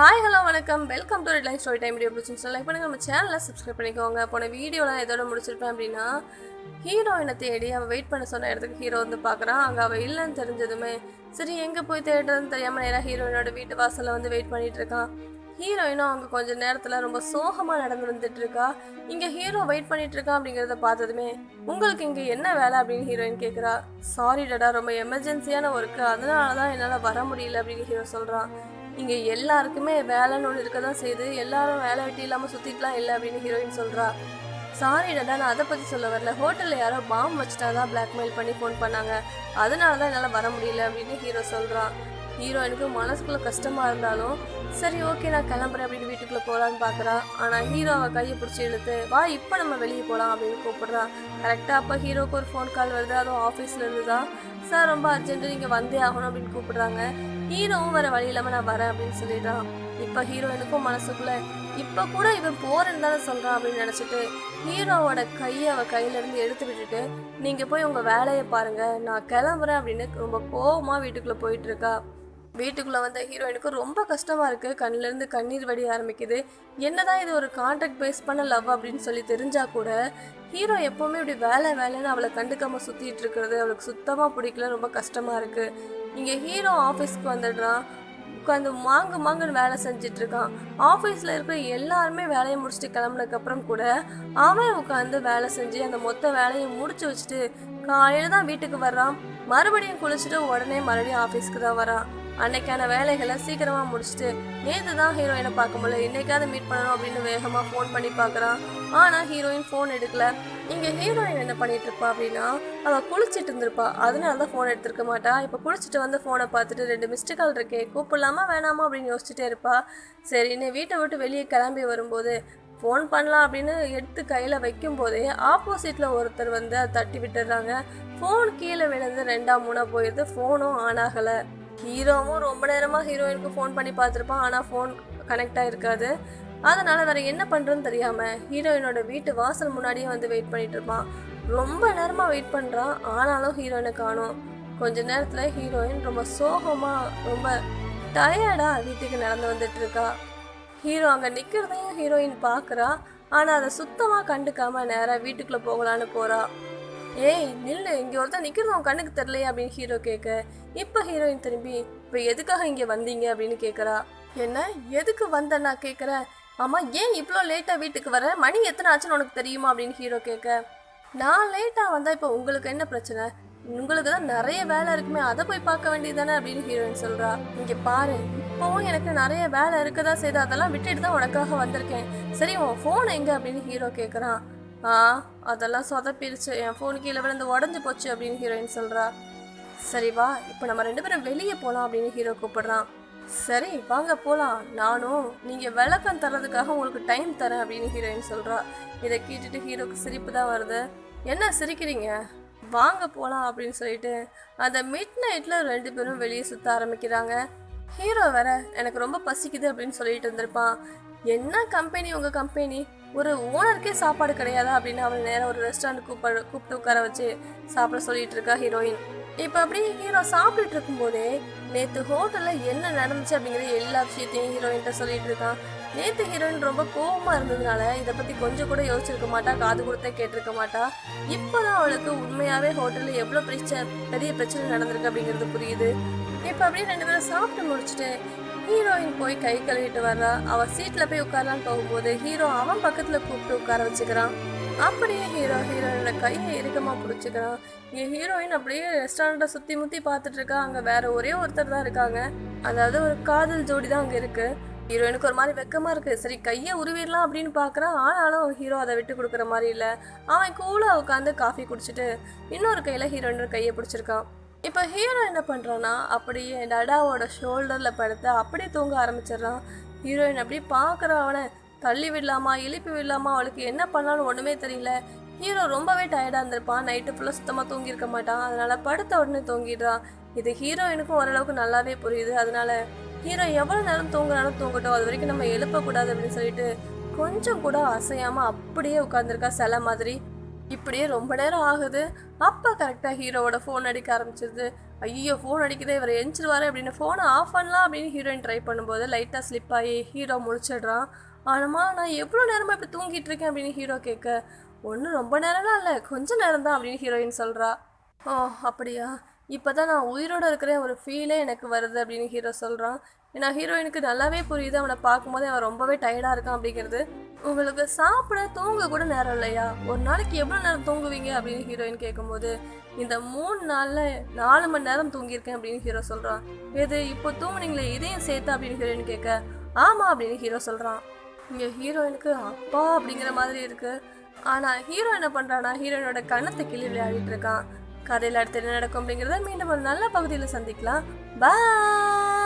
Hi hello வணக்கம். Welcome to Redline story time video பிடிச்சிருந்துச்சு like பண்ணுங்கள் நம்ம சேனலில் சப்ஸ்கிரைப் பண்ணிக்கோங்க. போன வீடியோலாம் எதோட முடிச்சிருப்பேன் அப்படின்னா ஹீரோயினை தேடி அவன் வெயிட் பண்ண சொன்ன இடத்துக்கு ஹீரோ வந்து பார்க்குறான். அங்கே அவள் இல்லைன்னு தெரிஞ்சதுமே சரி எங்கே போய் தேடுறதுன்னு தெரியாமல் நேராக ஹீரோயினோட வீட்டு வாசலில் வந்து வெயிட் பண்ணிட்டு இருக்கான். ஹீரோயினும் அவங்க கொஞ்ச நேரத்தில் ரொம்ப சோகமாக நடந்து வந்துட்டு இருக்கா. இங்கே ஹீரோ வெயிட் பண்ணிட்டு இருக்கான் அப்படிங்கிறத பார்த்ததுமே உங்களுக்கு இங்கே என்ன வேலை அப்படின்னு ஹீரோயின் கேட்குறா சாரி டடா ரொம்ப எமர்ஜென்சியான ஒர்க்கு அதனால தான் என்னால் வர முடியல அப்படின்னு ஹீரோ சொல்கிறான் இங்கே எல்லாருக்குமே வேலைன்னு ஒன்று இருக்க தான் செய்யுது. எல்லாரும் வேலை வெட்டி இல்லாமல் சுற்றிக்கலாம் இல்லை அப்படின்னு ஹீரோயின் சொல்கிறா சாரி டடா நான் அதை பற்றி சொல்ல வரல. ஹோட்டலில் யாரோ பாம்பு வச்சுட்டா தான் பிளாக்மெயில் பண்ணி ஃபோன் பண்ணாங்க. அதனால தான் என்னால் வர முடியல அப்படின்னு ஹீரோ சொல்கிறான் ஹீரோயினுக்கு மனசுக்குள்ளே கஷ்டமாக இருந்தாலும் சரி ஓகே நான் கிளம்புறேன் அப்படின்னு வீட்டுக்குள்ளே போகலான்னு பார்க்குறா ஆனால் ஹீரோ அவள் கையை பிடிச்சி இழுத்து வா இப்போ நம்ம வெளியே போகலாம் அப்படின்னு கூப்பிட்றா. கரெக்டாக அப்போ ஹீரோக்கு ஒரு ஃபோன் கால் வருது. அதுவும் ஆஃபீஸில் தான் சார் ரொம்ப அர்ஜென்ட்டு நீங்கள் வந்தே ஆகணும் அப்படின்னு கூப்பிடுறாங்க. ஹீரோவும் வர வழி இல்லாமல் நான் வரேன் அப்படின்னு சொல்லிடுறான் இப்போ ஹீரோயினுக்கும் மனசுக்குள்ள இப்போ கூட இவன் போறேன்னு தானே சொல்கிறான் அப்படின்னு நினச்சிட்டு ஹீரோவோட கையை அவள் கையிலேருந்து எடுத்து விட்டுட்டு நீங்கள் போய் உங்கள் வேலையை பாருங்க. நான் கிளம்புறேன் அப்படின்னு ரொம்ப கோவமாக வீட்டுக்குள்ளே போயிட்டு இருக்கா. வீட்டுக்குள்ளே வந்த ஹீரோயினுக்கு ரொம்ப கஷ்டமாக இருக்குது கண்ணிலேருந்து கண்ணீர் வடிய ஆரம்பிக்குது. என்னதான் இது ஒரு கான்ட்ராக்ட் பேஸ் பண்ண லவ் அப்படின்னு சொல்லி தெரிஞ்சால் கூட ஹீரோ எப்போவுமே இப்படி வேலை வேலைன்னு அவளை கண்டுக்காமல் சுற்றிட்டு இருக்கிறது அவளுக்கு சுத்தமாக பிடிக்கல. ரொம்ப கஷ்டமாக இருக்குது இங்கே ஹீரோ ஆஃபீஸ்க்கு வந்துடுறான். உட்காந்து மாங்கு மாங்குன்னு வேலை செஞ்சுட்டு இருக்கான். ஆஃபீஸில் இருக்கிற எல்லாருமே வேலையை முடிச்சுட்டு கிளம்புனதுக்கப்புறம் கூட அவன் உட்காந்து வேலை செஞ்சு அந்த மொத்த வேலையை முடிச்சு வச்சுட்டு காலையில் தான் வீட்டுக்கு வர்றான். மறுபடியும் குளிச்சுட்டு உடனே மறுபடியும் ஆஃபீஸ்க்கு தான் வரான். அன்னைக்கான வேலைகளை சீக்கிரமாக முடிச்சுட்டு நேற்று தான் ஹீரோயினை பார்க்க முடியல. இன்னைக்காவது மீட் பண்ணணும் அப்படின்னு வேகமாக ஃபோன் பண்ணி பார்க்குறான். ஆனால் ஹீரோயின் ஃபோன் எடுக்கல. இங்கே ஹீரோயின் என்ன பண்ணிட்டு இருப்பா அப்படின்னா அவள் குளிச்சிட்டு இருந்திருப்பா. அதனால தான் ஃபோன் எடுத்திருக்க மாட்டா. இப்போ குளிச்சுட்டு வந்து ஃபோனை பார்த்துட்டு ரெண்டு மிஸ்டு கால் இருக்கே கூப்பிடலாமா வேணாமா அப்படின்னு யோசிச்சுட்டே இருப்பா. சரி நீ வீட்டை விட்டு வெளியே கிளம்பி வரும்போது ஃபோன் பண்ணலாம் அப்படின்னு எடுத்து கையில் வைக்கும் போதே ஆப்போசிட்டில் ஒருத்தர் வந்து அதை தட்டி விட்டுடுறாங்க. ஃபோன் கீழே விழுந்து ரெண்டாம் மூணாக போயிடுது ஃபோனும் ஆன் ஆகலை. ஹீரோவும் ரொம்ப நேரமாக ஹீரோயினுக்கு ஃபோன் பண்ணி பார்த்துருப்பான். ஆனால் ஃபோன் கனெக்ட் ஆகிருக்காது அதனால் வேறு என்ன பண்ணுறதுன்னு தெரியாமல் ஹீரோயினோட வீட்டு வாசல் முன்னாடியே வந்து வெயிட் பண்ணிட்டு இருப்பான். ரொம்ப நேரமாக வெயிட் பண்ணுறான் ஆனாலும் ஹீரோயினை காணும். கொஞ்ச நேரத்தில் ஹீரோயின் ரொம்ப சோகமாக ரொம்ப டயர்டாக வீட்டுக்கு நடந்து வந்துட்டு இருக்கா. ஹீரோ அங்கே நிற்கிறதையும் ஹீரோயின் பார்க்குறா ஆனால் அதை சுத்தமாக கண்டுக்காமல் நேராக வீட்டுக்குள்ளே போகலான்னு போகிறா ஏய் நில்லு. இங்கே ஒருத்தர் நிற்கிறது உன் கண்ணுக்கு தெரியலையே அப்படின்னு ஹீரோ கேட்க. இப்போ ஹீரோயின் திரும்பி இப்போ எதுக்காக இங்கே வந்தீங்க? அப்படின்னு கேட்குறா. என்ன? எதுக்கு வந்த நான் கேட்குறேன் ஆமாம் ஏன் இவ்வளோ லேட்டாக வீட்டுக்கு வர? மணி எத்தனை ஆச்சுன்னு உனக்கு தெரியுமா? அப்படின்னு ஹீரோ கேட்க. நான் லேட்டாக வந்தால் இப்போ உங்களுக்கு என்ன பிரச்சனை? உங்களுக்கு தான் நிறைய வேலை இருக்குமே அதை போய் பார்க்க வேண்டியதானே அப்படின்னு ஹீரோயின் சொல்கிறா இங்கே பாரு இப்போவும் எனக்கு நிறைய வேலை இருக்கதா செய்து அதெல்லாம் விட்டுட்டு தான் உனக்காக வந்திருக்கேன். சரி உன் ஃபோன் எங்கே? அப்படின்னு ஹீரோ கேட்குறான். ஆ அதெல்லாம் சொதப்பிடுச்சு என் ஃபோன் கீழே விழுந்து உடஞ்சி போச்சு அப்படின்னு ஹீரோயின் சொல்கிறா சரி வா இப்போ நம்ம ரெண்டு பேரும் வெளியே போகலாம் அப்படின்னு ஹீரோ கூப்பிடுறான். சரி வாங்க போகலாம் நானும் நீங்கள் விளக்கம் தர்றதுக்காக உங்களுக்கு டைம் தரேன் அப்படின்னு ஹீரோயின் சொல்கிறா இதை கேட்டுட்டு ஹீரோக்கு சிரிப்பு தான் வருது. என்ன சிரிக்கிறீங்க? வாங்க போகலாம் அப்படின்னு சொல்லிட்டு அந்த மிட் நைட்டில் ரெண்டு பேரும் வெளியே சுற்ற ஆரம்பிக்கிறாங்க. ஹீரோ வேற எனக்கு ரொம்ப பசிக்குது அப்படின்னு சொல்லிட்டு இருந்திருப்பான். என்ன கம்பெனி உங்கள் கம்பெனி ஒரு ஓனருக்கே சாப்பாடு கிடையாதா அப்படின்னு அவன் நேரம் ஒரு ரெஸ்டாரண்ட் கூப்பிட கூப்பிட்டு உட்கார வச்சு சாப்பிட சொல்லிட்டு இருக்கா ஹீரோயின் இப்போ அப்படியே ஹீரோ சாப்பிட்டுட்டு இருக்கும்போதே நேற்று ஹோட்டலில் என்ன நடந்துச்சு அப்படிங்கிற எல்லா விஷயத்தையும் ஹீரோயின்ட்ட சொல்லிட்டு இருக்கான். நேற்று ஹீரோயின் ரொம்ப கோவமாக இருந்ததுனால இதை பற்றி கொஞ்சம் கூட யோசிச்சிருக்க மாட்டா காது கொடுத்தே கேட்டிருக்க மாட்டா. இப்போதான் அவளுக்கு உண்மையாகவே ஹோட்டலில் எவ்வளோ பிரச்சனை பெரிய பிரச்சனை நடந்திருக்கு அப்படிங்கிறது புரியுது. இப்போ அப்படியே ரெண்டு பேரும் சாப்பிட்டு முடிச்சுட்டு ஹீரோயின் போய் கை கழுவிட்டு வர்றா. அவ சீட்ல போய் உட்காரலான்னு போகும்போது ஹீரோ அவன் பக்கத்துல கூப்பிட்டு உட்கார வச்சுக்கிறான். அப்படியே ஹீரோ ஹீரோயினோட கையை இறுக்கமா பிடிச்சிக்கிறான். இங்கே ஹீரோயின் அப்படியே ரெஸ்டாரண்ட்டை சுற்றி முற்றி பார்த்துட்டு இருக்கா. அங்கே வேற ஒரே ஒருத்தர் தான் இருக்காங்க. அதாவது ஒரு காதல் ஜோடி தான் அங்கே இருக்கு. ஹீரோயினுக்கு ஒரு மாதிரி வெக்கமாக இருக்கு. சரி கையை உருவிடலாம் அப்படின்னு பார்க்குறான். ஆனாலும் ஹீரோ அதை விட்டு கொடுக்குற மாதிரி இல்லை. அவன் கூலாக உட்காந்து காஃபி குடிச்சிட்டு இன்னொரு கையில் ஹீரோயினோட கையை பிடிச்சிருக்கான். இப்போ ஹீரோ என்ன பண்ணுறான்னா அப்படியே டடாவோட ஷோல்டரில் படுத்து அப்படியே தூங்க ஆரம்பிச்சிடுறான். ஹீரோயின் அப்படியே பார்க்குற அவனை தள்ளி விடலாமா எழுப்பி விடலாமா அவளுக்கு என்ன பண்ணாலும் ஒன்றுமே தெரியல. ஹீரோ ரொம்பவே டயர்டாக இருந்திருப்பான். நைட்டு ஃபுல்லாக சுத்தமாக தூங்கியிருக்க மாட்டான். அதனால் படுத்த உடனே தூங்கிடுறான். இது ஹீரோயினுக்கும் ஓரளவுக்கு நல்லாவே புரியுது. அதனால ஹீரோ எவ்வளோ நேரம் தூங்குறாலும் தூங்கட்டும். அது வரைக்கும் நம்ம எழுப்பக்கூடாது அப்படின்னு சொல்லிட்டு கொஞ்சம் கூட அசையாமல் அப்படியே உட்காந்துருக்கா சிலை மாதிரி. இப்படியே ரொம்ப நேரம் ஆகுது. அப்போ கரெக்டாக ஹீரோவோட ஃபோன் அடிக்க ஆரம்பிச்சிருது. ஐயோ ஃபோன் அடிக்குதே இவர் எஞ்சிருவாரு அப்படின்னு ஃபோனை ஆஃப் பண்ணலாம் அப்படின்னு ஹீரோயின் ட்ரை பண்ணும்போது லைட்டாக ஸ்லிப் ஆகி ஹீரோ முழிச்சிடுறான். ஆனால் நான் எவ்வளோ நேரமாக இப்படி தூங்கிட்டு இருக்கேன் அப்படின்னு ஹீரோ கேட்க ஒன்றும் ரொம்ப நேரம்லாம் இல்லை கொஞ்ச நேரம் தான் அப்படின்னு ஹீரோயின் சொல்கிறா ஓ அப்படியா? இப்போ தான் நான் உயிரோட இருக்கிற ஒரு ஃபீலே எனக்கு வருது அப்படின்னு ஹீரோ சொல்கிறான் ஏன்னா ஹீரோயினுக்கு நல்லாவே புரியுது. அவனை பார்க்கும்போது அவன் ரொம்பவே டயர்டாக இருக்கான் அப்படிங்கிறது. உங்களுக்கு சாப்பிட தூங்க கூட நேரம் இல்லையா? ஒரு நாளைக்கு எவ்வளோ நேரம் தூங்குவீங்க அப்படின்னு ஹீரோயின் கேட்கும்போது இந்த மூணு நாளில் நாலு மணி நேரம் தூங்கியிருக்கேன் அப்படின்னு ஹீரோ சொல்கிறான் எது இப்போ தூங்குனீங்களே இதையும் சேர்த்து அப்படின்னு ஹீரோயின் கேட்க ஆமாம் அப்படின்னு ஹீரோ சொல்கிறான் இங்கே ஹீரோயினுக்கு அப்பா அப்படிங்கிற மாதிரி இருக்குது ஆனால் ஹீரோ என்ன பண்ணுறான்னா ஹீரோயினோட கண்ணத்தை கிளி விளையாடிட்டு இருக்கான். கதையில் அடுத்து என்ன நடக்கும் அப்படிங்கிறத மீண்டும் ஒரு நல்ல பகுதியில் சந்திக்கலாம். பாய்